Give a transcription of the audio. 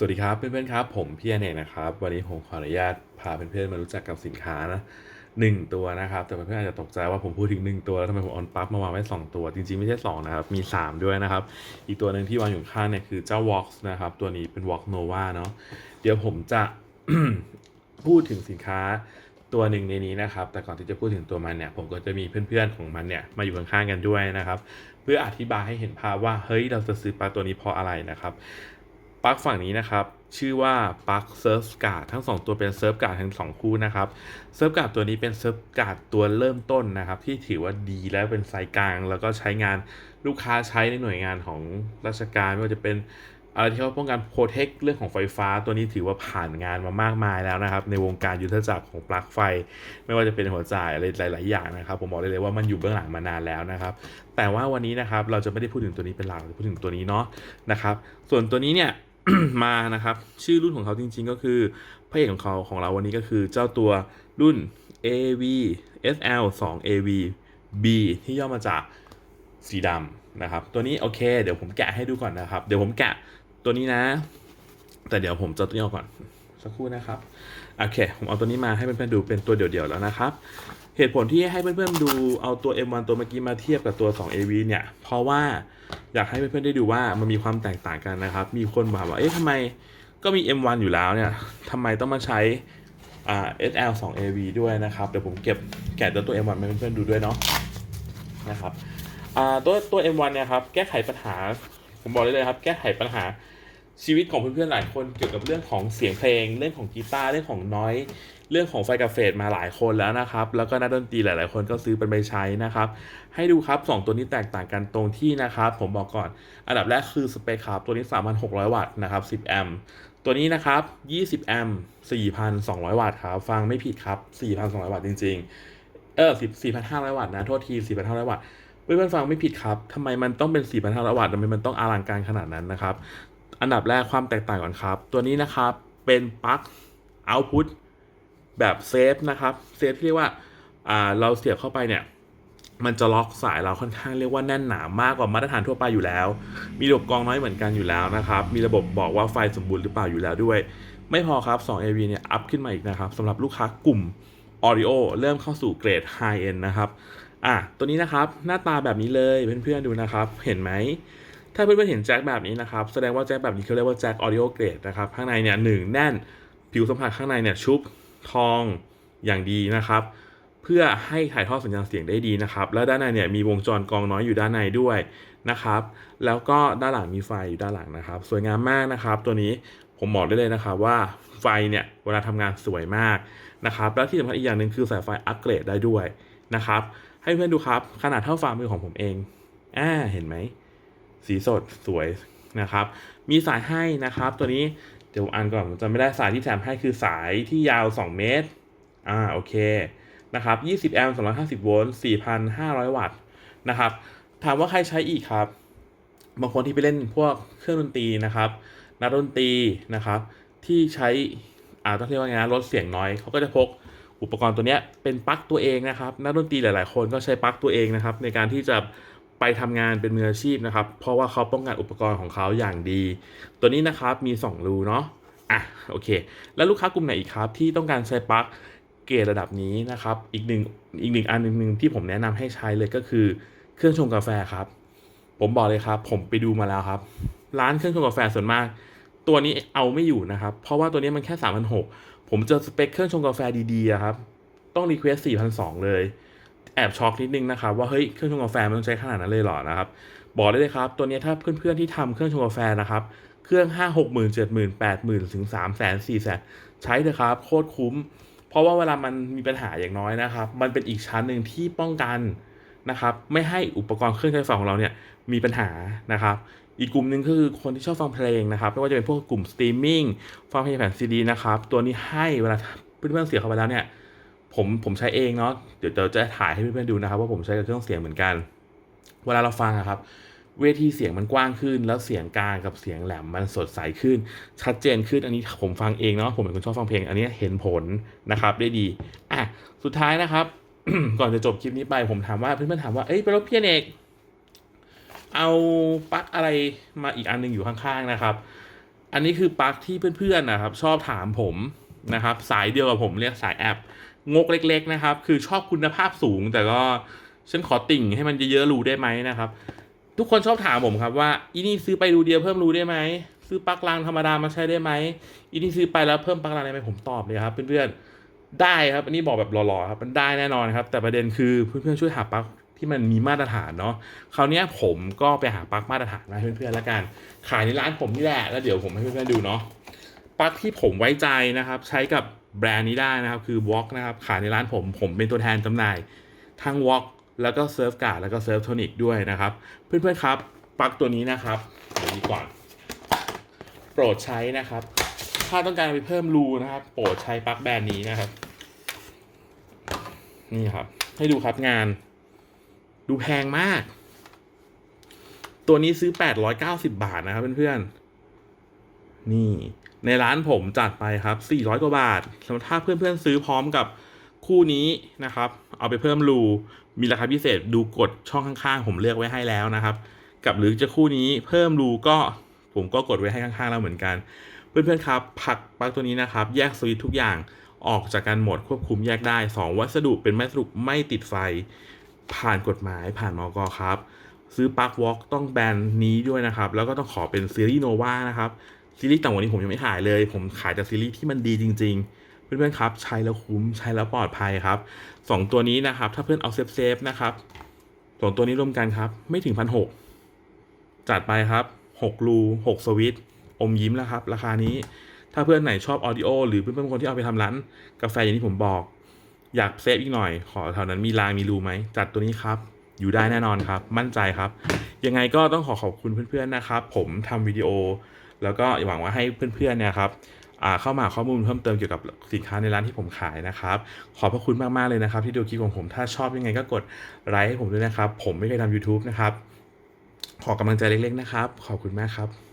สวัสดีครับเพื่อนๆครับ ผมพี่อเนกนะครับ วันนี้ผมขออนุญาตพาเพื่อนๆมารู้จักกับสินค้านะหนึ่งตัวนะครับ แต่เพื่อนๆอาจจะตกใจว่าผมพูดถึงหนึ่งตัวแล้วทำไมผมออนปั๊บมาวางไว้สองตัว จริงๆ ไม่ใช่สองนะครับ มีสามด้วยนะครับ อีกตัวหนึ่งที่วางอยู่ข้างเนี่ยคือเจ้า Vox นะครับ ตัวนี้เป็น Vox Nova เนาะเดี๋ยวผมจะพูดถึงสินค้าตัวหนึ่งในนี้นะครับ แต่ก่อนที่จะพูดถึงตัวมันเนี่ย ผมก็จะมีเพื่อนๆของมันเนี่ยมาอยู่ข้างๆกันด้วยนะครับ เพื่ออธิบายให้เห็นภาพว่าเฮ้ยเราจะซื้อปลาตัวนี้เพราะอะไรนะครับ ปลั๊กฝั่งนี้นะครับ ชื่อว่าปลั๊กเซิร์ฟการ์ดทั้ง 2 ตัวเป็นเซิร์ฟการ์ดทั้ง 2 คู่นะครับเซิร์ฟการ์ดตัวนี้เป็นเซิร์ฟการ์ดตัวเริ่มต้นนะครับ ที่ถือว่าดีและเป็นไซส์กลาง แล้วก็ใช้งานลูกค้าใช้ในหน่วยงานของราชการไม่ว่าจะเป็นอะไรที่เขาป้องกันโปรเทคเรื่องของไฟฟ้า ตัวนี้ถือว่าผ่านงานมามากมายแล้วนะครับ ในวงการยุทธจักรของปลั๊กไฟ ไม่ว่าจะเป็นหัวจ่ายอะไรหลาย ๆ อย่างนะครับ ผมบอกได้เลยว่ามันอยู่เบื้องหลังมานานแล้วนะครับ แต่ว่าวันนี้นะครับเราจะไม่ได้พูดถึงตัวนี้เป็นหลักจะพูดถึงตัวนี้เนาะนะครับ ส่วนตัวนี้เนี่ย มานะครับ ชื่อรุ่นของเขาจริง ๆ ก็คือพระเอกของเขาของเราวันนี้ก็คือเจ้าตัวรุ่น AV SL 2 AV B ที่ย่อมาจากสีดำนะครับ ตัวนี้โอเค เดี๋ยวผมแกะให้ดูก่อนนะครับ เดี๋ยวผมแกะตัวนี้นะ แต่เดี๋ยวผมจะตัวนี้ออกก่อนสักครู่นะครับ โอเค ผมเอาตัวนี้มาให้เพื่อนๆดูเป็นตัวเดี่ยวๆแล้วนะครับ เหตุผลที่ให้เพื่อนๆดูเอาตัว M1 ตัวเมื่อกี้มาเทียบกับตัว 2 AV เนี่ย เพราะว่าอยากให้เพื่อนๆได้ดูว่ามันมีความแตกต่างกันนะครับ มีคนถามว่า เอ๊ะทำไมก็มี M1 อยู่แล้วเนี่ยทำไมต้องมาใช้ SL 2 AV ด้วยนะครับ เดี๋ยวผมเก็บแกะตัวตัว M1 มาให้เพื่อนๆดูด้วยเนาะนะครับตัวตัว M1 เนี่ยครับ แก้ไขปัญหา ผมบอกได้เลยครับ แก้ไขปัญหา ชีวิตของเพื่อนๆหลายคนเกี่ยวกับเรื่องของเสียงเพลง เรื่องของกีตาร์เรื่องของน้อย เรื่องของไฟกาเฟสมาหลายคนแล้วนะครับ แล้วก็นักดนตรีหลาย ๆ คนก็ซื้อเป็นไปใช้นะครับ ให้ดูครับ 2 ตัวนี้แตกต่างกันตรงที่นะครับ ผมบอกก่อน อันดับแรกคือสเปคครับตัวนี้ 3,600 วัตต์นะครับ 10 แอมป์ตัวนี้นะครับ 20 แอมป์4,200 วัตต์ครับฟังไม่ผิดครับ 4,200 วัตต์จริง ๆ เออ4,500 วัตต์นะโทษที 4,500 วัตต์เพื่อนๆฟังไม่ผิดครับทำไมมันต้องเป็น 4,500 วัตต์ทำไมมันต้องอลังการขนาดนั้นนะครับ อันดับแรกความแตกต่างก่อนครับ ตัวนี้นะครับเป็นปลั๊กเอาต์พุตแบบเซฟนะครับเซฟที่เรียกว่าาเราเสียบเข้าไปเนี่ยมันจะล็อกสายเราค่อนข้างเรียกว่าแน่นหนามากกว่ามาตรฐานทั่วไปอยู่แล้ว มีระบบกรองน้อยเหมือนกันอยู่แล้วนะครับ มีระบบบอกว่าไฟสมบูรณ์หรือเปล่าอยู่แล้วด้วย ไม่พอครับ 2 AV เนี่ยอัพขึ้นมาอีกนะครับสำหรับลูกค้ากลุ่ม Audio เริ่มเข้าสู่เกรด High End นะครับ อะ ตัวนี้นะครับหน้าตาแบบนี้เลยเพื่อนๆดูนะครับ เห็นไหม ถ้าเพื่อนๆเห็นแจ็คแบบนี้นะครับ แสดงว่าแจ็คแบบนี้เขาเรียกว่าแจ็ค Audio Grade นะครับ ข้างในเนี่ยหนึ่งแน่น ผิวสัมผัสข้างในเนี่ยชุบทองอย่างดีนะครับ เพื่อให้ถ่ายทอดสัญญาณเสียงได้ดีนะครับ แล้วด้านในเนี่ยมีวงจรกองน้อยอยู่ด้านในด้วยนะครับ แล้วก็ด้านหลังมีไฟอยู่ด้านหลังนะครับ สวยงามมากนะครับ ตัวนี้ผมบอกได้เลยนะครับว่าไฟเนี่ยเวลาทำงานสวยมากนะครับแล้วที่สำคัญอีกอย่างหนึ่งคือสายไฟอัปเกรดได้ด้วยนะครับ ให้เพื่อนดูครับขนาดเท่าฝ่ามือของผมเองอ่าเห็นไหม สีสดสวยนะครับ มีสายให้นะครับ ตัวนี้เดี๋ยวอ่านก่อนจำไม่ได้สายที่แถมให้คือสายที่ยาว 2 เมตร อ่าโอเคนะครับ20แอมป์250 โวลต์ 4,500 วัตต์นะครับ ถามว่าใครใช้อีกครับ บางคนที่ไปเล่นพวกเครื่องดนตรีนะครับนักดนตรีนะครับ ที่ใช้อ่าต้องเรียกว่าไงนะลดเสียงน้อยเขาก็จะพกอุปกรณ์ตัวนี้เป็นปลั๊กตัวเองนะครับ นักดนตรีหลาย ๆ คนก็ใช้ปลั๊กตัวเองนะครับ ในการที่จะ ไปทำงานเป็นมืออาชีพนะครับ เพราะว่าเขาป้องกันอุปกรณ์ของเขาอย่างดี ตัวนี้นะครับมี 2 รูเนาะอะโอเค แล้วลูกค้ากลุ่มไหนอีกครับที่ต้องการใช้ปลั๊กเกรดระดับนี้นะครับ อีกหนึ่งอีกหนึ่งอันหนึ่งที่ผมแนะนำให้ใช้เลยก็คือเครื่องชงกาแฟครับ ผมบอกเลยครับ ผมไปดูมาแล้วครับ ร้านเครื่องชงกาแฟส่วนมาก ตัวนี้เอาไม่อยู่นะครับ เพราะว่าตัวนี้มันแค่3 6 0 0 ผมเจอสเปคเครื่องชงกาแฟดีๆครับ ต้องรีเควส4,200 เลย แอบช็อกนิดนึงนะครับว่าเฮ้ยเครื่องชงกาแฟมันต้องใช้ขนาดนั้นเลยเหรอนะครับบอกได้เลยครับ ตัวนี้ถ้าเพื่อนๆที่ทำเครื่องชงกาแฟนะครับเครื่อง 5 6 0 0 0 0 7 0 0 0 0 8 0 0 0 0 ถึง3 0 0 0 0 0ใช้เถอะครับ โคตรคุ้ม เพราะว่าเวลามันมีปัญหาอย่างน้อยนะครับ มันเป็นอีกชั้นหนึ่งที่ป้องกันนะครับไม่ให้อุปกรณ์เครื่องใช้ไฟฟ้าของเราเนี่ยมีปัญหานะครับอีกกลุ่มหนึ่งคือคนที่ชอบฟังเพลงนะครับไม่ว่าจะเป็นพวกกลุ่มสตรีมมิ่งฟังเพลงแผ่นซีดีนะครับตัวนี้ให้เวลาเพื่อนๆเสียเข้าไปแล้วเนี่ย ผมผมใช้เองเนาะเดี๋ยวเดี๋ยวจะถ่ายให้เพื่อนๆดูนะครับ ว่าผมใช้กับเครื่องเสียงเหมือนกัน เวลาเราฟังอะครับ เวทีเสียงมันกว้างขึ้น แล้วเสียงกลางกับเสียงแหลมมันสดใสขึ้น ชัดเจนขึ้นอันนี้ผมฟังเองเนาะผมเป็นคนชอบฟังเพลง อันนี้เห็นผลนะครับได้ดีอะสุดท้ายนะครับ ก่อนจะจบคลิปนี้ไปผมถามว่าเพื่อนๆถามว่าเอ้ยเป็นรถพี่เอกเอาปลั๊กอะไรมาอีกอันหนึงอยู่ข้างๆนะครับ อันนี้คือปลั๊กที่เพื่อนๆนะครับ ชอบถามผมนะครับ สายเดียวกับผมเรียกสายแอป งกเล็ก ๆ นะครับ คือชอบคุณภาพสูง แต่ก็ฉันขอติ่งให้มันเยอะๆรูได้ไหมนะครับ ทุกคนชอบถามผมครับว่าอีนี่ซื้อไปรูเดียวเพิ่มรูได้ไหมซื้อปลั๊กรางธรรมดามาใช้ได้ไหมอีนี่ซื้อไปแล้วเพิ่มปลั๊กรางได้ไหมผมตอบเลยครับเพื่อนๆได้ครับอันนี้บอกแบบหล่อๆครับมันได้แน่นอนครับ แต่ประเด็นคือเพื่อนๆช่วยหาปลั๊กที่มันมีมาตรฐานเนาะคราวนี้ผมก็ไปหาปลั๊กมาตรฐานมาให้เพื่อนๆแล้วกัน ขายในร้านผมนี่แหละแล้วเดี๋ยวผมให้เพื่อนๆดูเนาะปลั๊กที่ผมไว้ใจนะครับ ใช้กับ แบรนด์นี้ได้นะครับ คือ Wok นะครับ ขายในร้านผม ผมเป็นตัวแทนจำหน่าย ทั้ง Wok แล้วก็ Surf Guard แล้วก็ Surf Tonic ด้วยนะครับ เพื่อนๆครับปลั๊กตัวนี้นะครับเดี๋ยวดีก่อน โปรดใช้นะครับ ถ้าต้องการไปเพิ่มรูนะครับ โปรดใช้ปลั๊กแบรนด์นี้นะครับ นี่ครับ ให้ดูครับงาน ดูแพงมาก ตัวนี้ซื้อ 890 บาทนะครับเพื่อนๆนี่ ในร้านผมจัดไปครับ 400 กว่าบาทสำหรับถ้าเพื่อนๆซื้อพร้อมกับคู่นี้นะครับ เอาไปเพิ่มรูมีราคาพิเศษดูกดช่องข้างๆ ผมเลือกไว้ให้แล้วนะครับ กับหรือจะคู่นี้เพิ่มรูก็ผมก็กดไว้ให้ข้างๆแล้วเหมือนกัน เพื่อนๆครับผักปลั๊กตัวนี้นะครับ แยกสวิตช์ทุกอย่างออกจากกันหมดควบคุมแยกได้ 2 วัสดุเป็นวัสดุไม่ติดไฟ ผ่านกฎหมายผ่านมอกครับ ซื้อปลั๊กวอล์กต้องแบรนด์นี้ด้วยนะครับ แล้วก็ต้องขอเป็นซีรีส์โนวานะครับ ซีรีส์ต่างว่านี้ผมยังไม่ขายเลย ผมขายแต่ซีรีส์ที่มันดีจริง ๆ เพื่อนๆครับ ใช้แล้วคุ้มใช้แล้วปลอดภัยครับสองตัวนี้นะครับ ถ้าเพื่อนเอาเซฟเซฟๆนะครับสองตัวนี้รวมกันครับ ไม่ถึงพันหกจัดไปครับหกรูหกสวิตช์อมยิ้มแล้วครับ ราคานี้ถ้าเพื่อนไหนชอบออดิโอหรือเพื่อนๆคนที่เอาไปทำร้านกาแฟอย่างที่ผมบอก อยากเซฟอีกหน่อย ขอแถวนั้นมีรางมีรูไหมจัดตัวนี้ครับ อยู่ได้แน่นอนครับ มั่นใจครับ ยังไงก็ต้องขอขอบคุณเพื่อนๆนะครับ ผมทำวิดีโอ แล้วก็หวังว่าให้เพื่อนๆเนี่ยครับเข้ามาหาข้อมูลเพิ่มเติมเกี่ยวกับสินค้าในร้านที่ผมขายนะครับ ขอบพระคุณมากๆเลยนะครับ ที่ดูคลิปของผมถ้าชอบยังไงก็กดไลค์ให้ผมด้วยนะครับ ผมไม่เคยทำ YouTube นะครับ ขอกำลังใจเล็กๆนะครับ ขอบคุณมากครับ